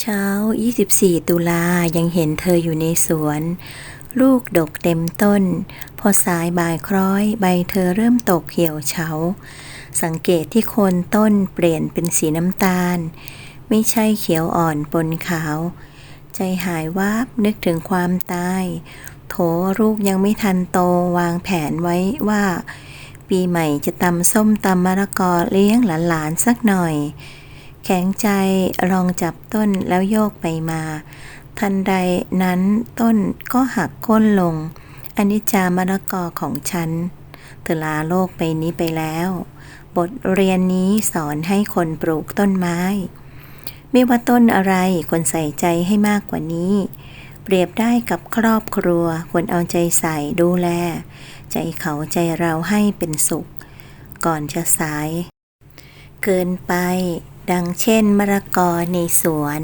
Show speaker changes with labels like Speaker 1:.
Speaker 1: เช้า 24 ตุลายังเห็นเธออยู่ในสวน ลูกดกเต็มต้น พอสายบ่ายคล้อย ใบเธอเริ่มตกเหี่ยวเฉา สังเกตที่โคนต้นเปลี่ยนเป็นสีน้ำตาล ไม่ใช่เขียวอ่อนปนขาว ใจหายวาบนึกถึงความตาย โถลูกยังไม่ทันโตวางแผนไว้ว่า ปีใหม่จะตำส้มตำมะละกอเลี้ยงหลานๆสักหน่อย แข็งใจลองจับต้นแล้วโยกไปมา ทันใดนั้นต้นก็หักโค่นลงอนิจจามะละกอของฉันเธอลาโลกไปนี้ไปแล้ว บทเรียนนี้สอนให้คนปลูกต้นไม้ ไม่ว่าต้นอะไรควรใส่ใจให้มากกว่านี้ เปรียบได้กับครอบครัวควรเอาใจใส่ดูแล ใจเขาใจเราให้เป็นสุข ก่อนจะสาย เกินไป ดังเช่นมะละกอในสวน